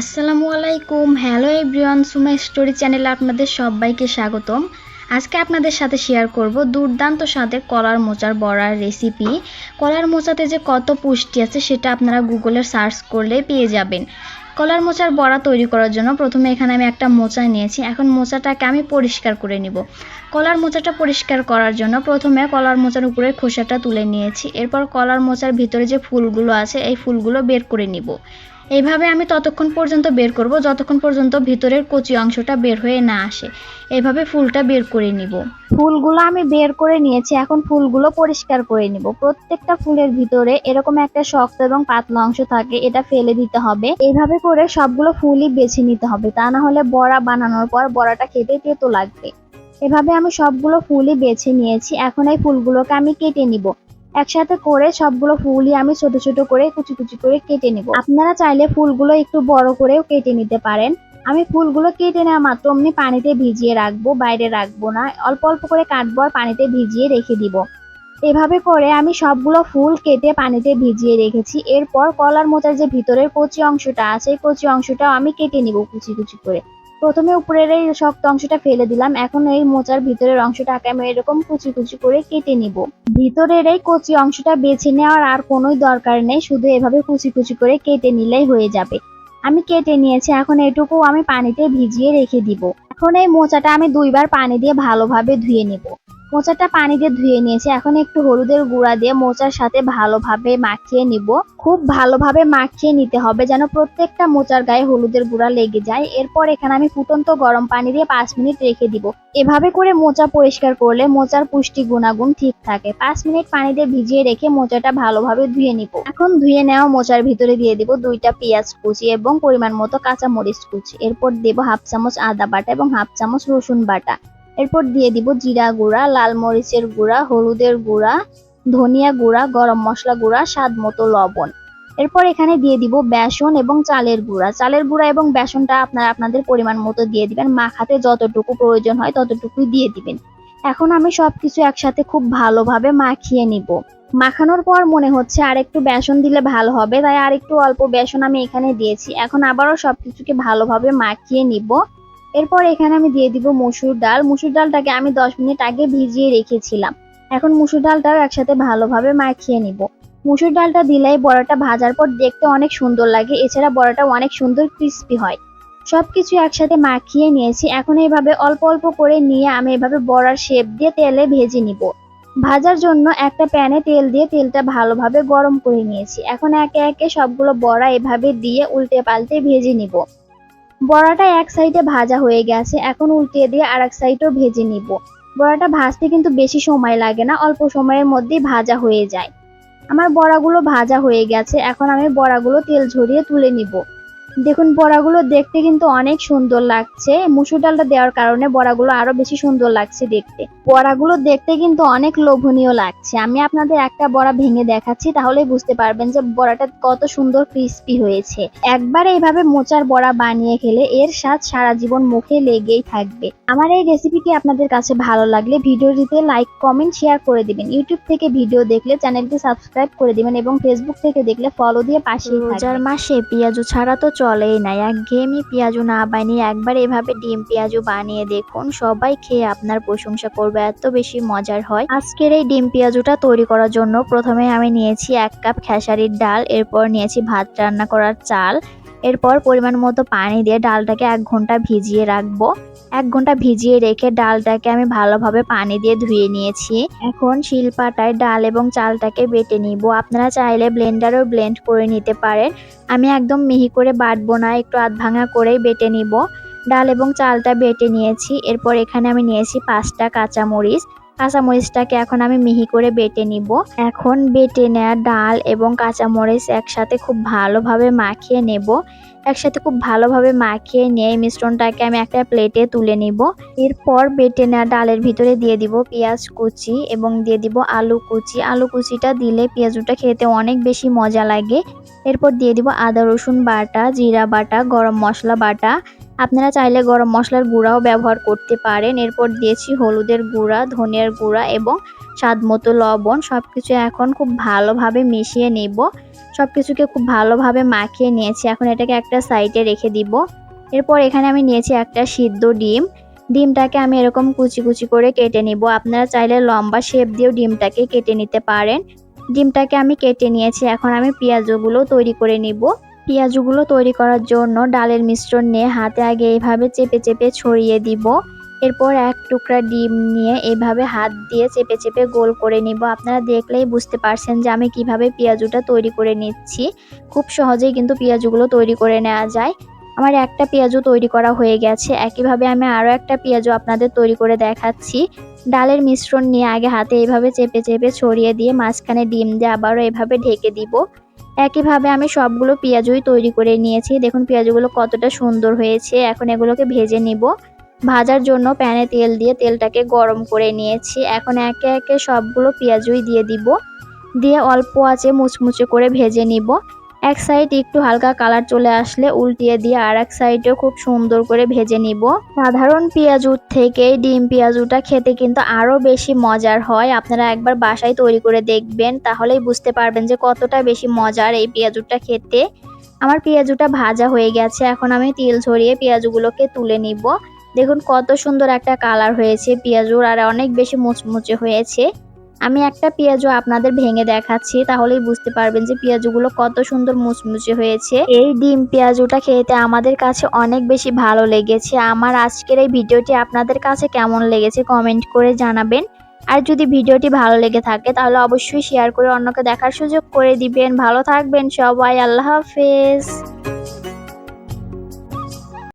আসসালামু আলাইকুম। Hello everyone Suma story চ্যানেলে আপনাদের সবাইকে স্বাগতম। আজকে আপনাদের সাথে শেয়ার করব দুর্দান্ত স্বাদের কলার মোচার বড়ার রেসিপি কলার মোচাতে যে কত পুষ্টি আছে সেটা আপনারা গুগলে সার্চ করলে পেয়ে যাবেন। কলার মোচার বড়া তৈরি করার জন্য প্রথমে এখানে আমি একটা মোচা নিয়েছি। এখন মোচাটাকে আমি পরিষ্কার করে নিব। কলার মোচাটা পরিষ্কার করার জন্য প্রথমে কলার মোচার উপরে খোসাটা তুলে নিয়েছি। এরপর কলার মোচার ভিতরে যে ফুলগুলো আছে, এই ফুলগুলো বের করে নিব। এইভাবে আমি ততক্ষণ পর্যন্ত বের করব, যতক্ষণ পর্যন্ত ভিতরের কচি অংশটা বের হয়ে না আসে। এইভাবে ফুলটা বের করে নিব। ফুলগুলো আমি বের করে নিয়েছি, এখন ফুলগুলো পরিষ্কার করে নিব। প্রত্যেকটা ফুলের ভিতরে এরকম একটা শক্ত এবং পাতলা অংশ থাকে, এটা ফেলে দিতে হবে। এইভাবে করে সবগুলো ফুলই বেছে নিতে হবে, তা না হলে বড়া বানানোর পর বড়াটা খেতে তেতো লাগবে। এভাবে আমি সবগুলো ফুলই বেছে নিয়েছি, এখন এই ফুলগুলোকে আমি কেটে নিব। একসাথে করে সবগুলো ফুলই আমি ছোট ছোট করে, কুচি কুচি করে কেটে নিব। আপনারা চাইলে ফুলগুলো একটু বড় করেও কেটে নিতে পারেন। আমি ফুলগুলো কেটে নেওয়া মাত্র অমনি পানিতে ভিজিয়ে রাখব, বাইরে রাখব না। অল্প অল্প করে কাটবো আর পানিতে ভিজিয়ে রেখে দিব। এভাবে করে আমি সবগুলো ফুল কেটে পানিতে ভিজিয়ে রেখেছি। এরপর কলার মোচার যে ভিতরের কচি অংশটা আছে কচি অংশটাও আমি কেটে নিব কুচি কুচি করে। প্রথমে উপরের এই শক্ত অংশটা ফেলে দিলাম। এখন এই মোচার ভিতরের অংশটাকে আমি এরকম কুচি কুচি করে কেটে নিব। ভিতরের এই কচি অংশটা বেছে নেওয়ার আর কোনো দরকার নেই, শুধু এভাবে কুচি কুচি করে কেটে নিলেই হয়ে যাবে। আমি কেটে নিয়েছি, এখন এটুকু আমি পানিতে ভিজিয়ে রেখে দিব। এখন এই মোচাটা আমি দুইবার পানি দিয়ে ভালোভাবে ধুয়ে নিব। মোচাটা পানি দিয়ে ধুয়ে নিয়েছি। এখন একটু হলুদের গুঁড়া দিয়ে মোচার সাথে ভালোভাবে মাখিয়ে নিব। খুব ভালোভাবে মাখিয়ে নিতে হবে যেন প্রত্যেকটা মোচার গায়ে হলুদের গুঁড়া লেগে যায়। এরপর এখানে আমি ফুটন্ত গরম পানি দিয়ে পাঁচ মিনিট রেখে দিব। এভাবে করে মোচা পরিষ্কার করলে মোচার পুষ্টি গুণাগুণ ঠিক থাকে। পাঁচ মিনিট পানি দিয়ে ভিজিয়ে রেখে মোচাটা ভালোভাবে ধুয়ে নিব। এখন ধুয়ে নেওয়া মোচার ভিতরে দিয়ে দিব দুইটা পেঁয়াজ কুচি এবং পরিমাণ মতো কাঁচা মরিচ কুচি। এরপর দেব হাফ চামচ আদা বাটা এবং হাফ চামচ রসুন বাটা। এরপর দিয়ে দিব জিরা গুঁড়া, লাল মরিচের গুঁড়া, হলুদের গুঁড়া, ধনিয়া গুঁড়া, গরম মশলা গুঁড়া, স্বাদ মতো লবণ। এরপর এখানে দিয়ে দিব বেসন এবং চালের গুঁড়া। চালের গুঁড়া এবং বেসনটা আপনারা আপনাদের পরিমাণ মতো দিয়ে দিবেন। মাখাতে যতটুকু প্রয়োজন হয় ততটুকুই দিয়ে দিবেন। এখন আমি সবকিছু একসাথে খুব ভালোভাবে মাখিয়ে নিব। মাখানোর পর মনে হচ্ছে আর একটু বেসন দিলে ভালো হবে, তাই আর একটু অল্প বেসন আমি এখানে দিয়েছি। এখন আবারও সবকিছুকে ভালোভাবে মাখিয়ে নিব। এরপর এখানে আমি দিয়ে দিব মসুর ডাল। মসুর ডালটাকে আমি দশ মিনিট আগে ভিজিয়ে রেখেছিলাম। এখন মসুর ডালটাও একসাথে ভালোভাবে মাখিয়ে নিব। মসুর ডালটা দিলেই বড়াটা ভাজার পর দেখতে অনেক সুন্দর লাগে। এছাড়া বড়াটা অনেক সুন্দর ক্রিস্পি হয়। সবকিছু একসাথে মাখিয়ে নিয়েছি। এখন এইভাবে অল্প অল্প করে নিয়ে আমি এভাবে বড়ার শেপ দিয়ে তেলে ভেজে নিব। ভাজার জন্য একটা প্যানে তেল দিয়ে তেলটা ভালোভাবে গরম করে নিয়েছি। এখন একে একে সবগুলো বড়া এভাবে দিয়ে উল্টে পাল্টে ভেজে নিব। বড়াটা এক সাইডে ভাজা হয়ে গেছে, এখন উল্টিয়ে দিয়ে আর এক সাইডও ভেজে নিব। বড়াটা ভাজতে কিন্তু বেশি সময় লাগে না, অল্প সময়ের মধ্যেই ভাজা হয়ে যায়। আমার বড়াগুলো ভাজা হয়ে গেছে, এখন আমি বড়াগুলো তেল ঝরিয়ে তুলে নিব। দেখুন বড়াগুলো দেখতে কিন্তু অনেক সুন্দর লাগছে। মুসুর ডালটা দেওয়ার কারণে বড়াগুলো আরও বেশি সুন্দর লাগছে দেখতে। বড়াগুলো দেখতে কিন্তু অনেক লোভনীয় লাগছে। আমি আপনাদের একটা বড়া ভেঙে দেখাচ্ছি তাহলে বুঝতে পারবেন যে বড়াটা কত সুন্দর ক্রিস্পি হয়েছে। একবার এইভাবে মোচার বড়া বানিয়ে খেলে এর স্বাদ সারা জীবন মুখে লেগেই থাকবে। আমার এই রেসিপিটি আপনাদের কাছে ভালো লাগলে ভিডিওটিতে লাইক কমেন্ট শেয়ার করে দিবেন। ইউটিউব থেকে ভিডিও দেখলে চ্যানেলটি সাবস্ক্রাইব করে দিবেন এবং ফেসবুক থেকে দেখলে ফলো দিয়ে পাশে রোজার মাসে পেঁয়াজু ছাড়া তো চলেই না। একঘেয়েমি পেঁয়াজু না বানিয়ে একবার এভাবে ডিম পেঁয়াজু বানিয়ে দেখুন, সবাই খেয়ে আপনার প্রশংসা করবে, এত বেশি মজার হয়। আজকের এই ডিম পেঁয়াজুটা তৈরি করার জন্য প্রথমে আমি নিয়েছি এক কাপ খেসারির ডাল, এরপর নিয়েছি ভাত রান্না করার চাল। এরপর পরিমাণ মতো পানি দিয়ে ডালটাকে এক ঘণ্টা ভিজিয়ে রাখব। এক ঘণ্টা ভিজিয়ে রেখে ডালটাকে আমি ভালোভাবে পানি দিয়ে ধুয়ে নিয়েছি। এখন শিলপাটায় ডাল এবং চালটাকে বেটে নিব। আপনারা চাইলে ব্লেন্ডারও ব্লেন্ড করে নিতে পারেন। আমি একদম মিহি করে বাটবো না, একটু আধ ভাঙা করেই বেটে নিব। ডাল এবং চালটা বেটে নিয়েছি। এরপর এখানে আমি নিয়েছি পাঁচটা কাঁচামরিচ। কাঁচামরিচটাকে এখন আমি মিহি করে বেটে নিব। এখন বেটে নেওয়া ডাল এবং কাঁচামরিচ একসাথে খুব ভালোভাবে মাখিয়ে নেব। একসাথে খুব ভালোভাবে মাখিয়ে নিয়ে এই মিশ্রণটাকে আমি একটা প্লেটে তুলে নিব। এরপর বেটে নেওয়া ডালের ভিতরে দিয়ে দিব পেঁয়াজ কুচি এবং দিয়ে দিব আলু কুচি। আলু কুচিটা দিলে পেঁয়াজুটা খেতে অনেক বেশি মজা লাগে। এরপর দিয়ে দিব আদা রসুন বাটা, জিরা বাটা, গরম মশলা বাটা। আপনারা চাইলে গরম মশলার গুঁড়াও ব্যবহার করতে পারেন। এরপর দিয়েছি হলুদের গুঁড়া, ধনিয়ার গুঁড়া এবং স্বাদ মতো লবণ। সব কিছু এখন খুব ভালোভাবে মিশিয়ে নেব। সব কিছুকে খুব ভালোভাবে মাখিয়ে নিয়েছি। এখন এটাকে একটা সাইডে রেখে দিব। এরপর এখানে আমি নিয়েছি একটা সিদ্ধ ডিম। ডিমটাকে আমি এরকম কুচি কুচি করে কেটে নিব। আপনারা চাইলে লম্বা শেপ দিয়েও ডিমটাকে কেটে নিতে পারেন। ডিমটাকে আমি কেটে নিয়েছি। এখন আমি পেঁয়াজগুলো তৈরি করে নিব। পেঁয়াজগুলো তৈরি করার জন্য ডালের মিশ্রণ নিয়ে হাতে আগে এইভাবে চেপে চেপে ছড়িয়ে দিব। এরপর এক টুকরা ডিম নিয়ে এভাবে হাত দিয়ে চেপে চেপে গোল করে নিব। আপনারা দেখলেই বুঝতে পারছেন যে আমি কীভাবে পেঁয়াজুটা তৈরি করে নিচ্ছি। খুব সহজেই কিন্তু পেঁয়াজুগুলো তৈরি করে নেওয়া যায়। আমার একটা পেঁয়াজও তৈরি করা হয়ে গেছে। একইভাবে আমি আরও একটা পেঁয়াজও আপনাদের তৈরি করে দেখাচ্ছি। ডালের মিশ্রণ নিয়ে আগে হাতে এইভাবে চেপে চেপে ছড়িয়ে দিয়ে মাঝখানে ডিম দিয়ে আবারও এভাবে ঢেকে দিব। একইভাবে আমি সবগুলো পেঁয়াজুই তৈরি করে নিয়েছি। দেখুন, পেঁয়াজগুলো কতটা সুন্দর হয়েছে। এখন এগুলোকে ভেজে নিব। ভাজার জন্য প্যানে তেল দিয়ে তেলটাকে গরম করে নিয়েছি। এখন একে একে সবগুলো পেঁয়াজই দিয়ে দিব। দিয়ে অল্প আঁচে মুচমুচে করে ভেজে নিব। এক সাইড একটু হালকা কালার চলে আসলে উল্টিয়ে দিয়ে আর এক সাইডেও খুব সুন্দর করে ভেজে নিব। সাধারণ পেঁয়াজুর থেকে ডিম পেঁয়াজুটা খেতে কিন্তু আরও বেশি মজার হয়। আপনারা একবার বাসায় তৈরি করে দেখবেন, তাহলেই বুঝতে পারবেন যে কতটা বেশি মজার এই পেঁয়াজুটা খেতে। আমার পেঁয়াজুটা ভাজা হয়ে গেছে, এখন আমি তেল ছড়িয়ে পেঁয়াজগুলোকে তুলে নিব। দেখুন কত সুন্দর একটা কালার হয়েছে পেঁয়াজুর আর অনেক বেশি মুচমুচে হয়েছে। আমি একটা পেঁয়াজও আপনাদের ভেঙে দেখাচ্ছি, তাহলেই বুঝতে পারবেন যে পেঁয়াজগুলো কত সুন্দর মুচমুচে হয়েছে। এই ডিম পেঁয়াজুটা খেতে আমাদের কাছে অনেক বেশি ভালো লেগেছে। আমার আজকের এই ভিডিওটি আপনাদের কাছে কেমন লেগেছে কমেন্ট করে জানাবেন। আর যদি ভিডিওটি ভালো লেগে থাকে, তাহলে অবশ্যই শেয়ার করে অন্যকে দেখার সুযোগ করে দিবেন। ভালো থাকবেন সবাই, আল্লাহ হাফেজ।